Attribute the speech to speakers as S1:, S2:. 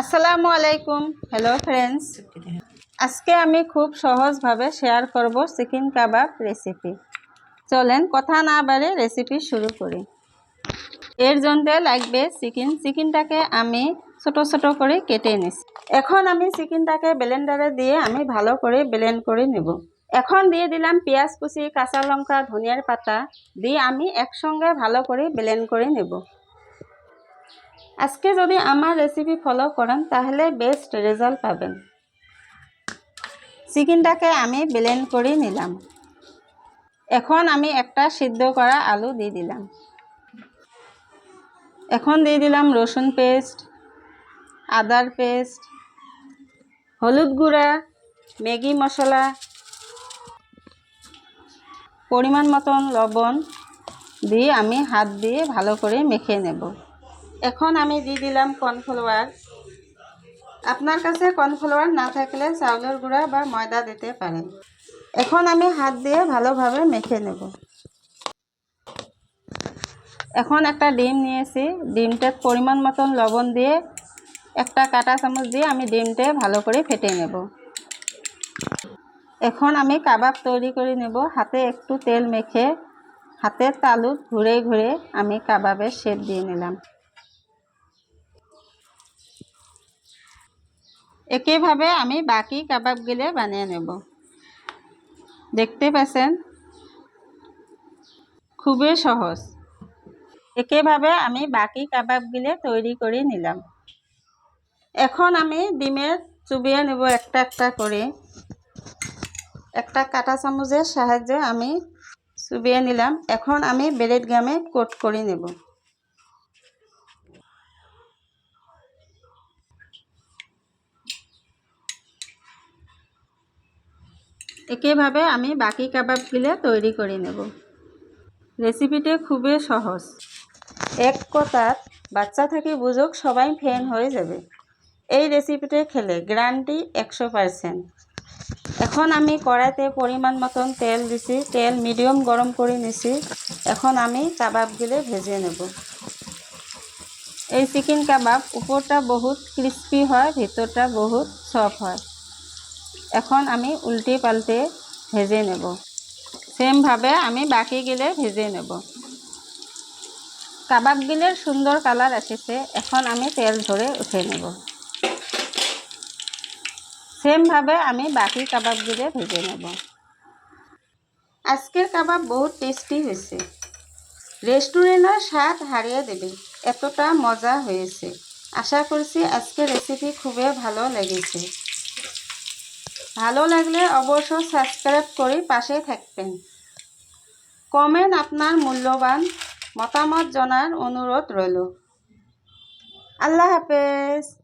S1: আসসালামু আলাইকুম। Hello friends আজকে আমি খুব সহজভাবে শেয়ার করব চিকেন কাবাব রেসিপি চলেন কথা না বাড়ে রেসিপি শুরু করি। এর জন্য লাগবে চিকেন চিকেনটাকে আমি ছোট ছোট করে কেটে নিছি। এখন আমি চিকেনটাকে ব্লেন্ডারে দিয়ে আমি ভালো করে ব্লেন্ড করে নেব। এখন দিয়ে দিলাম পেঁয়াজ কুচি, কাঁচা লঙ্কা, ধনিয়ার পাতা। দিয়ে আমি একসঙ্গে ভালো করে ব্লেন্ড করে নেব। আজকে যদি আমার রেসিপি ফলো করেন, তাহলে বেস্ট রেজাল্ট পাবেন। চিকেনটাকে আমি ব্লেন্ড করে নিলাম। এখন আমি একটা সিদ্ধ করা আলু দিয়ে দিলাম। এখন দিয়ে দিলাম রসুন পেস্ট আদার পেস্ট হলুদ গুঁড়া, ম্যাগি মশলা, পরিমাণ মতন লবণ দিয়ে আমি হাত দিয়ে ভালো করে মেখে নেব। এখন আমি দিয়ে দিলাম কর্নফ্লাওয়ার আপনার কাছে কর্নফ্লাওয়ার না থাকলে চাউলের গুঁড়া বা ময়দা দিতে পারেন। এখন আমি হাত দিয়ে ভালোভাবে মেখে নেব। এখন একটা ডিম নিয়েছি। ডিমটার পরিমাণ মতন লবণ দিয়ে একটা কাটা চামচ দিয়ে আমি ডিমটা ভালো করে ফেটে নেব। এখন আমি কাবাব তৈরি করে নেব। হাতে একটু তেল মেখে হাতের তালু ঘুরে ঘুরে আমি কাবাবের শেপ দিয়ে নিলাম। একইভাবে আমি বাকি কাবাবগুলো বানিয়ে নেব। দেখতে পাচ্ছেন? খুবই সহজ। একইভাবে আমি বাকি কাবাবগুলো তৈরি করে নিলাম। এখন আমি ডিমের চুবিয়ে নেব একটা একটা করে। একটা কাটা চামচের সাহায্যে আমি চুবিয়ে নিলাম। এখন আমি ব্রেড গামে কোট করে নেব। একইভাবে আমি বাকি কাবাবগুলো তৈরি করে নেব। রেসিপিটি খুবই সহজ। এক কথার বাচ্চা থেকে বুঝুক সবাই ফ্যান হয়ে যাবে। এই রেসিপিটি খেলে গ্যারান্টি একশো পারসেন্ট। এখন আমি কড়াইতে পরিমাণ মতন তেল দিছি, তেল মিডিয়াম গরম করে নিছি। এখন আমি কাবাবগুলো ভেজে নেব। এই চিকেন কাবাব উপরটা বহুত ক্রিস্পি হয়, ভিতরটা বহুত সফট হয়। এখন আমি উল্টে পাল্টে ভেজে নেব। সেমভাবে আমি বাকিগুলো ভেজে নেব। কাবাবগুলোর সুন্দর কালার এসেছে, এখন আমি তেল ধরে উঠে নেব। সেমভাবে আমি বাকি কাবাবগুলো ভেজে নেব। আজকের কাবাব বহুত টেস্টি হয়েছে। রেস্টুরেন্টের স্বাদ হারিয়ে দেবে, এতটা মজা হয়েছে। আশা করছি আজকের রেসিপি খুবই ভালো লেগেছে। ভালো লাগলে অবশ্য সাবস্ক্রাইব করে পাশে থাকবেন। কমেন্ট আপনার মূল্যবান মতামত জানার অনুরোধ রইল। আল্লাহ হাফেজ।